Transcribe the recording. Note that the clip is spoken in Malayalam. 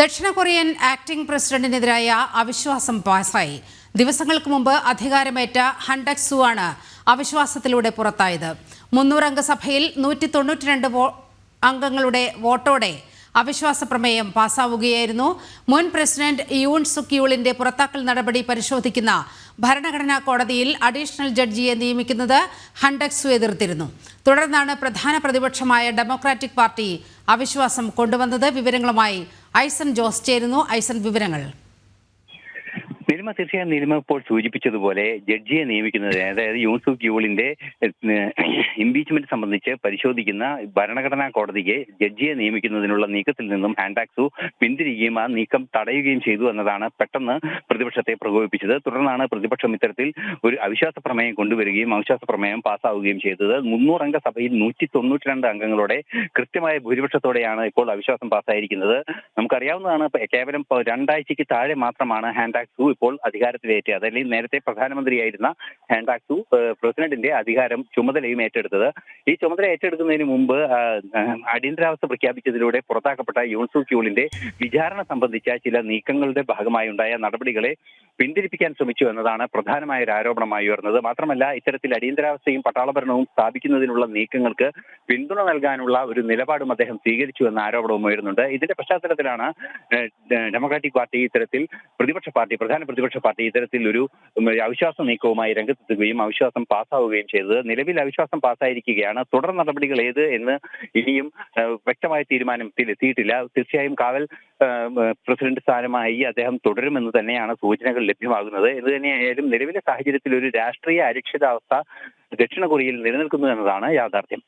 ദക്ഷിണ കൊറിയൻ ആക്ടിംഗ് പ്രസിഡന്റിനെതിരായ അവിശ്വാസം പാസായി. ദിവസങ്ങൾക്ക് മുമ്പ് അധികാരമേറ്റ ഹണ്ടക് സു ആണ് അവിശ്വാസത്തിലൂടെ പുറത്തായത്. മുന്നൂറംഗ സഭയിൽ നൂറ്റി തൊണ്ണൂറ്റിരണ്ട് അംഗങ്ങളുടെ വോട്ടോടെ അവിശ്വാസ പ്രമേയം പാസ്സാവുകയായിരുന്നു മുൻ പ്രസിഡന്റ് യൂൺ സുക്യൂളിന്റെ പുറത്താക്കൽ നടപടി പരിശോധിക്കുന്ന ഭരണഘടനാ കോടതിയിൽ അഡീഷണൽ ജഡ്ജിയെ നിയമിക്കുന്നത് ഹണ്ടക്സു എതിർത്തിരുന്നു. തുടർന്നാണ് പ്രധാന പ്രതിപക്ഷമായ ഡെമോക്രാറ്റിക് പാർട്ടി അവിശ്വാസം കൊണ്ടുവന്നത്. വിവരങ്ങളുമായി ഐസൻ ജോസ് ചേരുന്നു. ഐസൻ വിവരങ്ങൾ. നിലിമ തീർച്ചയായും നിലിമ ഇപ്പോൾ സൂചിപ്പിച്ചതുപോലെ ജഡ്ജിയെ നിയമിക്കുന്നത് അതായത് യൂസുഫ് യൂളിന്റെ ഇംപീച്ച്മെന്റ് സംബന്ധിച്ച് പരിശോധിക്കുന്ന ഭരണഘടനാ കോടതിക്ക് ജഡ്ജിയെ നിയമിക്കുന്നതിനുള്ള നീക്കത്തിൽ നിന്നും ഹാൻഡാക്സു പിന്തിരിയുകയും ആ നീക്കം തടയുകയും ചെയ്തു എന്നതാണ് പെട്ടെന്ന് പ്രതിപക്ഷത്തെ പ്രകോപിപ്പിച്ചത്. തുടർന്നാണ് പ്രതിപക്ഷം ഇത്തരത്തിൽ ഒരു അവിശ്വാസ പ്രമേയം കൊണ്ടുവരികയും അവിശ്വാസ പ്രമേയം പാസ്സാവുകയും ചെയ്തത്. മുന്നൂറംഗ സഭയിൽ നൂറ്റി തൊണ്ണൂറ്റി രണ്ട് അംഗങ്ങളോടെ കൃത്യമായ ഭൂരിപക്ഷത്തോടെയാണ് ഇപ്പോൾ അവിശ്വാസം പാസ്സായിരിക്കുന്നത്. നമുക്കറിയാവുന്നതാണ് കേവലം രണ്ടാഴ്ചയ്ക്ക് താഴെ മാത്രമാണ് ഹാൻഡാക്സു ഇപ്പോൾ അധികാരത്തിലേറ്റത് അതല്ലെങ്കിൽ നേരത്തെ പ്രധാനമന്ത്രിയായിരുന്ന ഹാൻഡാക്സു ഏഹ്, പ്രസിഡന്റിന്റെ അധികാരം ചുമതലയും ഏറ്റെടുത്തത്. ഈ ചുമതല ഏറ്റെടുക്കുന്നതിന് മുമ്പ് അടിയന്തരാവസ്ഥ പ്രഖ്യാപിച്ചതിലൂടെ പുറത്താക്കപ്പെട്ട യൂൺസു ക്യൂളിന്റെ വിചാരണ സംബന്ധിച്ച ചില നീക്കങ്ങളുടെ ഭാഗമായി ഉണ്ടായ നടപടികളെ പിന്തിരിപ്പിക്കാൻ ശ്രമിച്ചു എന്നതാണ് പ്രധാനമായ ഒരു ആരോപണമായി ഉയർന്നത്. മാത്രമല്ല ഇത്തരത്തിൽ അടിയന്തരാവസ്ഥയും പട്ടാളഭരണവും സ്ഥാപിക്കുന്നതിനുള്ള നീക്കങ്ങൾക്ക് പിന്തുണ നൽകാനുള്ള ഒരു നിലപാടും അദ്ദേഹം സ്വീകരിച്ചു എന്ന ആരോപണവും ഉയരുന്നുണ്ട്. ഇതിന്റെ പശ്ചാത്തലത്തിലാണ് ഡെമോക്രാറ്റിക് പാർട്ടി ഇത്തരത്തിൽ പ്രതിപക്ഷ പാർട്ടി പ്രധാന പ്രതിപക്ഷ പാർട്ടി ഇത്തരത്തിൽ ഒരു അവിശ്വാസ നീക്കവുമായി രംഗത്തെത്തുകയും അവിശ്വാസം പാസ്സാവുകയും ചെയ്തത്. നിലവിൽ അവിശ്വാസം പാസ്സായിരിക്കുകയാണ്. തുടർ നടപടികൾ ഏത് എന്ന് ഇനിയും വ്യക്തമായ തീരുമാനത്തിൽ എത്തിയിട്ടില്ല തീർച്ചയായും കാവൽ പ്രസിഡന്റ് സ്ഥാനമായി അദ്ദേഹം തുടരുമെന്ന് തന്നെയാണ് സൂചനകൾ ലഭ്യമാകുന്നത്. എന്ന് തന്നെയായാലും നിലവിലെ സാഹചര്യത്തിൽ ഒരു രാഷ്ട്രീയ അരക്ഷിതാവസ്ഥ ദക്ഷിണ കൊറിയയിൽ നിലനിൽക്കുന്നു എന്നതാണ് യാഥാർത്ഥ്യം.